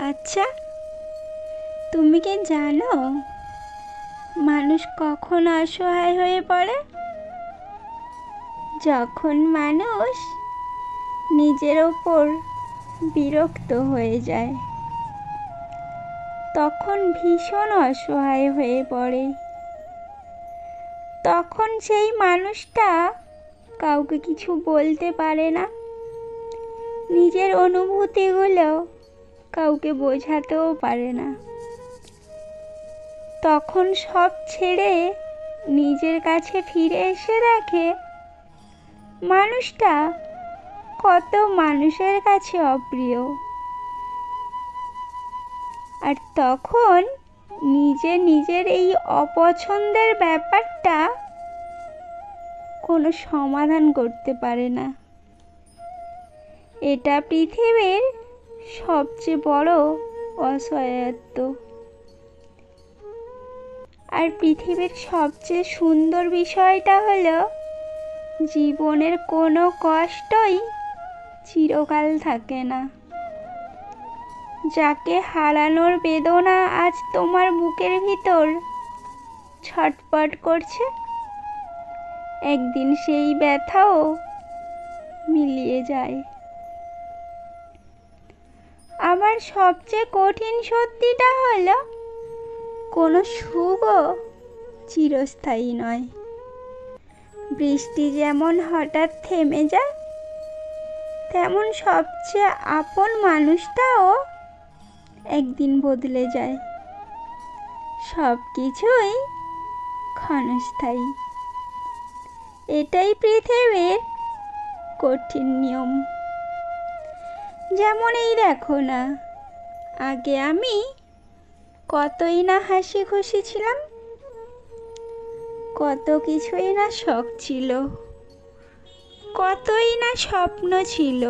আচ্ছা তুমি কি জানো মানুষ কখন অসহায় হয়ে পড়ে? যখন মানুষ নিজের ওপর বিরক্ত হয়ে যায়, তখন ভীষণ অসহায় হয়ে পড়ে। তখন সেই মানুষটা কাউকে কিছু বলতে পারে না। নিজের অনুভূতিগুলো কাউকে বোঝাতেও পারে না। তখন সব ছেড়ে নিজের কাছে ফিরে এসে দেখে মানুষটা কত মানুষের কাছে অপ্রিয়। আর তখন নিজে নিজের এই অপছন্দের ব্যাপারটা কোনো সমাধান করতে পারে না। এটা পৃথিবীর সবচেয়ে বড় অসহায়ত্ব। আর পৃথিবীর সবচেয়ে সুন্দর বিষয়টা হলো, জীবনের কোনো কষ্টই চিরকাল থাকে না। যাকে হারানোর বেদনা আজ তোমার বুকের ভিতর ছটপট করছে, একদিন সেই ব্যথাও মিলিয়ে যায়। আমার সবচেয়ে কঠিন সত্যিটা হলো, কোনো সুখও চিরস্থায়ী নয়। বৃষ্টি যেমন হঠাৎ থেমে যায়, তেমন সবচেয়ে আপন মানুষটাও একদিন বদলে যায়। সব কিছুই ক্ষণস্থায়ী। এটাই পৃথিবীর কঠিন নিয়ম। যেমন এই দেখো না। আগে আমি কতই না হাসি খুশি ছিলাম, কত কিছুই না শখ ছিল, কতই না স্বপ্ন ছিল,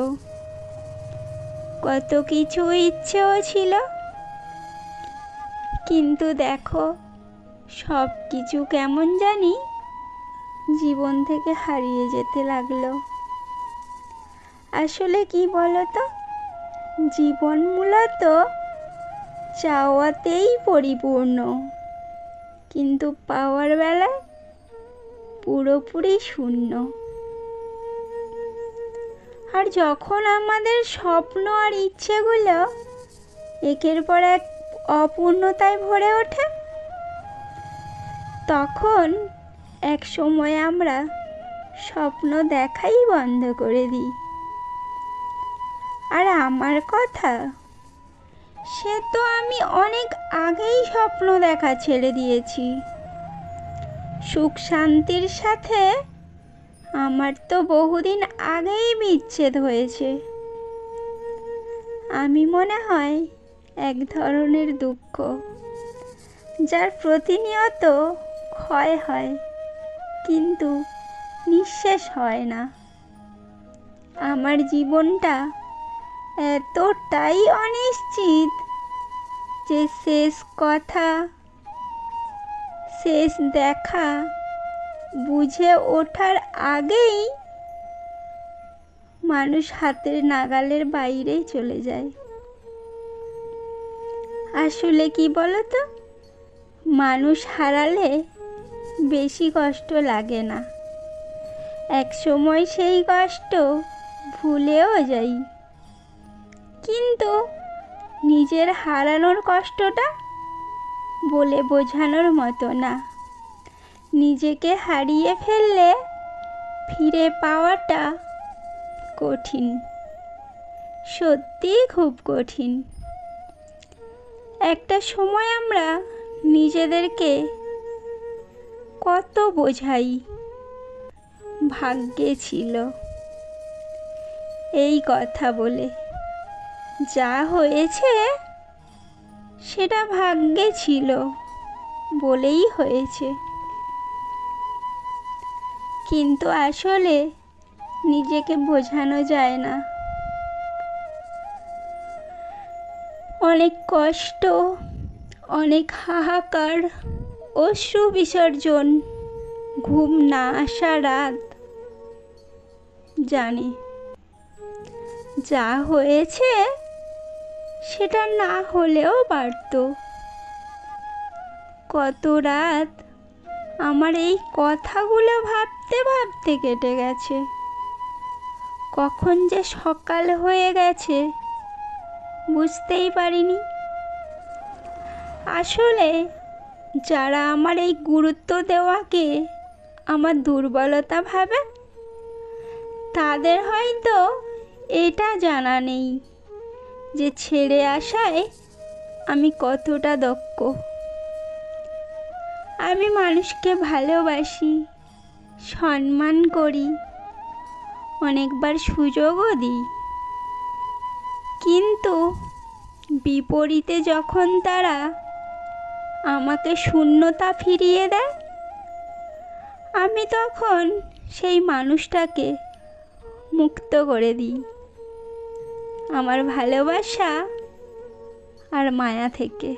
কত কিছু ইচ্ছেও ছিল। কিন্তু দেখো সব কিছু কেমন জানি জীবন থেকে হারিয়ে যেতে লাগল। আসলে কি বলতো? জীবন মূলত চাওয়াতেই পরিপূর্ণ। কিন্তু পাওয়ার বেলায় পুরোপুরি শূন্য। আর যখন আমাদের স্বপ্ন আর ইচ্ছেগুলো একের পর এক অপূর্ণতায় ভরে ওঠে, তখন এক সময় আমরা স্বপ্ন দেখাই বন্ধ করে দিই। আর আমার কথা? সে তো আমি অনেক আগেই স্বপ্ন দেখা ছেড়ে দিয়েছি। সুখ শান্তির সাথে আমার তো বহুদিন আগেই বিচ্ছেদ হয়েছে। আমি মনে হয় এক ধরনের দুঃখ, যার প্রতিনিয়ত ক্ষয় হয়, কিন্তু নিঃশেষ হয় না। আমার জীবনটা এতটাই অনিশ্চিত যে শেষ কথা, শেষ দেখা বুঝে ওঠার আগেই মানুষ হাতের নাগালের বাইরেই চলে যায়। আসলে কি বলতো? মানুষ হারালে বেশি কষ্ট লাগে না। এক সময় সেই কষ্ট ভুলেও যাই। কিন্তু নিজের হারানোর কষ্টটা বলে বোঝানোর মতো না। নিজেকে হারিয়ে ফেললে ফিরে পাওয়াটা কঠিন। সত্যিই খুব কঠিন। একটা সময় আমরা নিজেদেরকে কত বোঝাই। ভাগ্যে ছিল। এই কথা বলে। যা হয়েছে সেটা ভাগ্যে ছিল বলেই হয়েছে। কিন্তু আসলে নিজেকে বোঝানো যায় না। অনেক কষ্ট, অনেক হাহাকার অশ্রু বিসর্জন ঘুম না আসা রাত। জানি, যা হয়েছে সেটা না হলেও পারতো। কত রাত আমার এই কথাগুলো ভাবতে ভাবতে কেটে গেছে। কখন যে সকাল হয়ে গেছে, বুঝতেই পারিনি। আসলে যারা আমার এই গুরুত্ব দেওয়াকে আমার দুর্বলতা ভাবে, তাদের হয়তো এটা জানা নেই। যে ছেড়ে আসায় আমি কতটা দক্ষ। আমি মানুষকে ভালোবাসি, সম্মান করি, অনেকবার সুযোগও দিই। কিন্তু বিপরীতে যখন তারা আমাকে শূন্যতা ফিরিয়ে দেয়, আমি তখন সেই মানুষটাকে মুক্ত করে দিই। আমার ভালোবাসা আর মায়া থেকে।